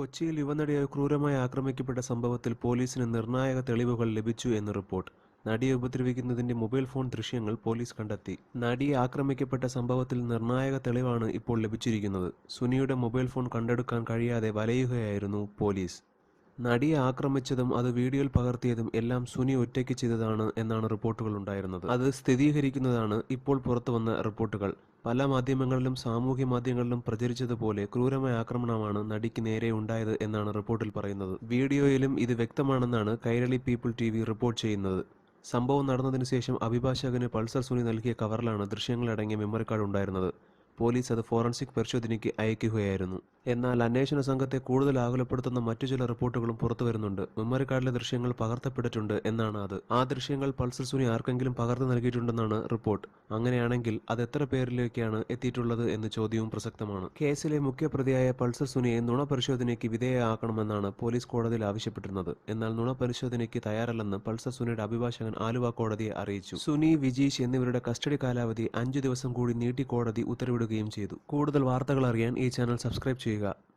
കൊച്ചിയിൽ യുവനടിയെ ക്രൂരമായി ആക്രമിക്കപ്പെട്ട സംഭവത്തിൽ പോലീസിന് നിർണായക തെളിവുകൾ ലഭിച്ചു എന്ന് റിപ്പോർട്ട്. നടിയെ ഉപദ്രവിക്കുന്നതിന്റെ മൊബൈൽ ഫോൺ ദൃശ്യങ്ങൾ പോലീസ് കണ്ടെത്തി. നടിയെ ആക്രമിക്കപ്പെട്ട സംഭവത്തിൽ നിർണായക തെളിവാണ് ഇപ്പോൾ ലഭിച്ചിരിക്കുന്നത്. സുനിയുടെ മൊബൈൽ ഫോൺ കണ്ടെടുക്കാൻ കഴിയാതെ വലയുകയായിരുന്നു പോലീസ്. നടിയെ ആക്രമിച്ചതും അത് വീഡിയോയിൽ പകർത്തിയതും എല്ലാം സുനി ഒറ്റയ്ക്ക് ചെയ്തതാണ് എന്നാണ് റിപ്പോർട്ടുകൾ ഉണ്ടായിരുന്നത്. അത് സ്ഥിരീകരിക്കുന്നതാണ് ഇപ്പോൾ പുറത്തു വന്ന റിപ്പോർട്ടുകൾ. പല മാധ്യമങ്ങളിലും സാമൂഹ്യ മാധ്യമങ്ങളിലും പ്രചരിച്ചതുപോലെ ക്രൂരമായ ആക്രമണമാണ് നടിക്ക് നേരെ ഉണ്ടായത് എന്നാണ് റിപ്പോർട്ടിൽ പറയുന്നത്. വീഡിയോയിലും ഇത് വ്യക്തമാണെന്നാണ് കൈരളി പീപ്പിൾ ടി റിപ്പോർട്ട് ചെയ്യുന്നത്. സംഭവം നടന്നതിനു ശേഷം അഭിഭാഷകന് പൾസർ സുനി നൽകിയ കവറിലാണ് ദൃശ്യങ്ങളടങ്ങിയ മെമ്മറി കാർഡ് ഉണ്ടായിരുന്നത്. പോലീസ് അത് ഫോറൻസിക് പരിശോധനയ്ക്ക് അയക്കുകയായിരുന്നു എന്നാൽ അന്വേഷണ സംഘത്തെ കൂടുതൽ ആകുലപ്പെടുത്തുന്ന മറ്റു ചില റിപ്പോർട്ടുകളും പുറത്തു വരുന്നുണ്ട്. മെമ്മറി കാർഡിലെ ദൃശ്യങ്ങൾ പകർത്തപ്പെട്ടിട്ടുണ്ട് എന്നാണ് അത്. ആ ദൃശ്യങ്ങൾ പൾസർ സുനി ആർക്കെങ്കിലും പകർന്നു നൽകിയിട്ടുണ്ടെന്നാണ് റിപ്പോർട്ട്. അങ്ങനെയാണെങ്കിൽ അത് എത്ര പേരിലേക്കാണ് എത്തിയിട്ടുള്ളത് എന്ന ചോദ്യവും പ്രസക്തമാണ്. കേസിലെ മുഖ്യപ്രതിയായ പൾസർ സുനിയെ നുണ പരിശോധനയ്ക്ക് വിധേയമാക്കണമെന്നാണ് പോലീസ് കോടതിയിൽ ആവശ്യപ്പെട്ടിരുന്നത്. എന്നാൽ നുണ പരിശോധനയ്ക്ക് തയ്യാറല്ലെന്ന് പൾസർ സുനിയുടെ അഭിഭാഷകൻ ആലുവ കോടതിയെ അറിയിച്ചു. സുനി വിജീഷ് എന്നിവരുടെ കസ്റ്റഡി കാലാവധി അഞ്ചു ദിവസം കൂടി നീട്ടി കോടതി ഉത്തരവിടുകയും ചെയ്തു. കൂടുതൽ വാർത്തകൾ അറിയാൻ ഈ ചാനൽ സബ്സ്ക്രൈബ് ചെയ്യുക 習が。